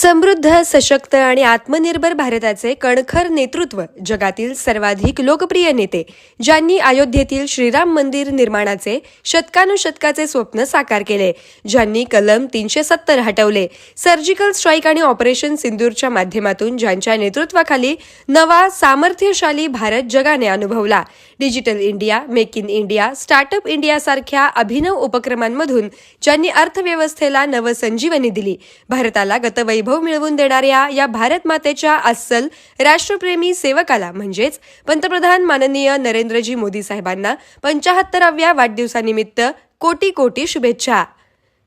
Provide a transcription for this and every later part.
समृद्ध सशक्त आणि आत्मनिर्भर भारताचे कणखर नेतृत्व जगातील सर्वाधिक लोकप्रिय नेते ज्यांनी अयोध्येतील श्रीराम मंदिर निर्माणाचे शतकानुशतकाचे स्वप्न साकार केले ज्यांनी कलम तीनशे सत्तर हटवले सर्जिकल स्ट्राईक आणि ऑपरेशन सिंदूरच्या माध्यमातून ज्यांच्या नेतृत्वाखाली नवा सामर्थ्यशाली भारत जगाने अनुभवला. Digital India make in India startup इंडियासारख्या अभिनव उपक्रमांमधून ज्यांनी अर्थव्यवस्थेला नवसंजीवनी दिली भारताला गतवैभव मिळवून देणाऱ्या या भारत मातेच्या अस्सल राष्ट्रप्रेमी सेवकाला म्हणजेच पंतप्रधान माननीय नरेंद्रजी मोदी साहेबांना पंचाहत्तराव्या वाढदिवसानिमित्त कोटी कोटी शुभेच्छा.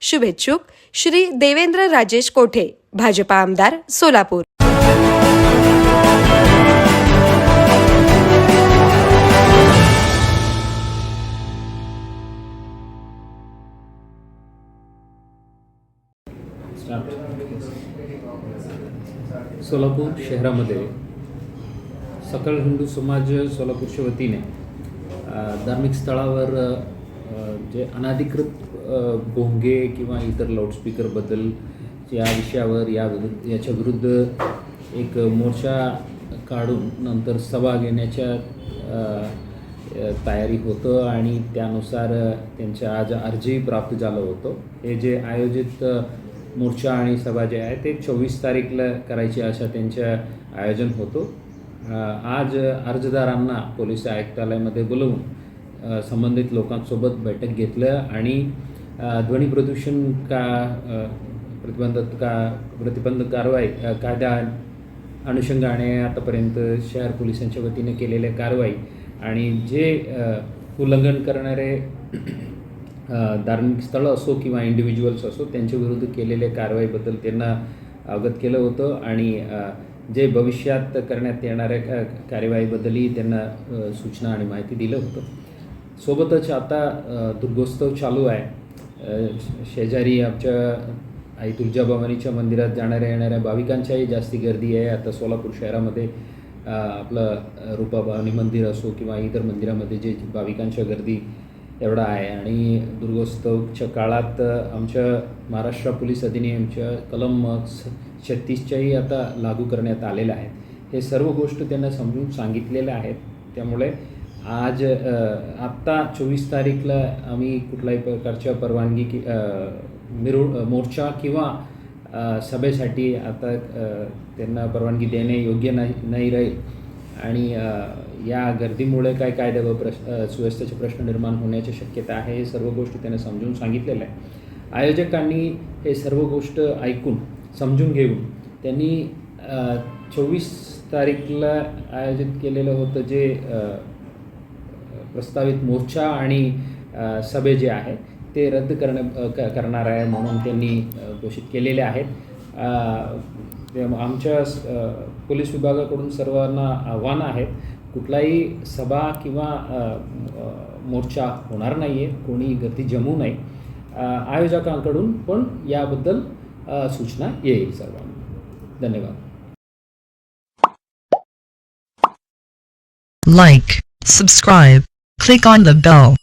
शुभेच्छुक श्री देवेंद्र राजेश कोठे भाजपा आमदार सोलापूर. सोलापूर शहरामध्ये सकल हिंदू समाज सोलापूरच्या वतीने धार्मिक स्थळावर जे अनाधिकृत भोंगे किंवा इतर लाऊडस्पीकरबद्दल या विषयावर या विरुद्ध याच्या विरुद्ध एक मोर्चा काढून नंतर सभा घेण्याच्या तयारी होतं आणि त्यानुसार त्यांच्या आज अर्जही प्राप्त झालं होतं. हे जे आयोजित मोर्चा आणि सभा जे आहे ते चोवीस तारीखला करायची अशा त्यांच्या आयोजन होतो. आज अर्जदारांना पोलीस आयुक्तालयामध्ये बोलवून संबंधित लोकांसोबत बैठक घेतलं आणि ध्वनी प्रदूषण का प्रतिबंधक का प्रतिबंधक कारवाई कायदा अनुषंगाने आतापर्यंत शहर पोलिसांच्या वतीने केलेल्या कारवाई आणि जे उल्लंघन करणारे धार्मिक स्थळं असो किंवा इंडिव्हिज्युअल्स असो त्यांच्या विरुद्ध केलेल्या कारवाईबद्दल त्यांना अवगत केलं होतं आणि जे भविष्यात करण्यात येणाऱ्या का कार्यवाहीबद्दलही त्यांना सूचना आणि माहिती दिलं होतं. सोबतच आता दुर्गोत्सव चालू आहे. शेजारी आमच्या आई तुळजाभवानीच्या मंदिरात जाणाऱ्या येणाऱ्या भाविकांच्याही जास्ती गर्दी आहे. आता सोलापूर शहरामध्ये आपलं रूपाभवानी मंदिर असो किंवा इतर मंदिरामध्ये जे भाविकांच्या गर्दी एवढा आहे. आणि दुर्गोत्सवच्या काळात आमच्या महाराष्ट्र पोलीस अधिनियमच्या कलम छत्तीसच्याही आता लागू करण्यात आलेल्या आहेत. हे सर्व गोष्ट त्यांना समजून सांगितलेल्या आहेत. त्यामुळे आज आत्ता चोवीस तारीखला आम्ही कुठल्याही प्रकारच्या परवानगी की मिरु मोर्चा किंवा सभेसाठी आता त्यांना परवानगी देणे योग्य नाही नाही राहील. आणि या गर्दीमुळे काय कायदे व प्रश्न सुव्यवस्थेचे प्रश्न निर्माण होण्याची शक्यता आहे हे सर्व गोष्टी त्यांना समजून सांगितलेलं आहे आयोजकांनी हे सर्व गोष्ट ऐकून समजून घेऊन त्यांनी चोवीस तारीखला आयोजित केलेलं होतं जे प्रस्तावित मोर्चा आणि सभे जे आहे ते रद्द करण्या क- करणार आहे म्हणून त्यांनी घोषित केलेले आहेत. आमच्या पोलीस विभागाकडून सर्वांना आव्हान आहे. कुठलाही सभा किंवा मोर्चा होणार नाही आहे कोणी गर्दी जमू नये आयोजकांकडून पण याबद्दल सूचना येईल सर्वांना. धन्यवाद. Like subscribe click on the bell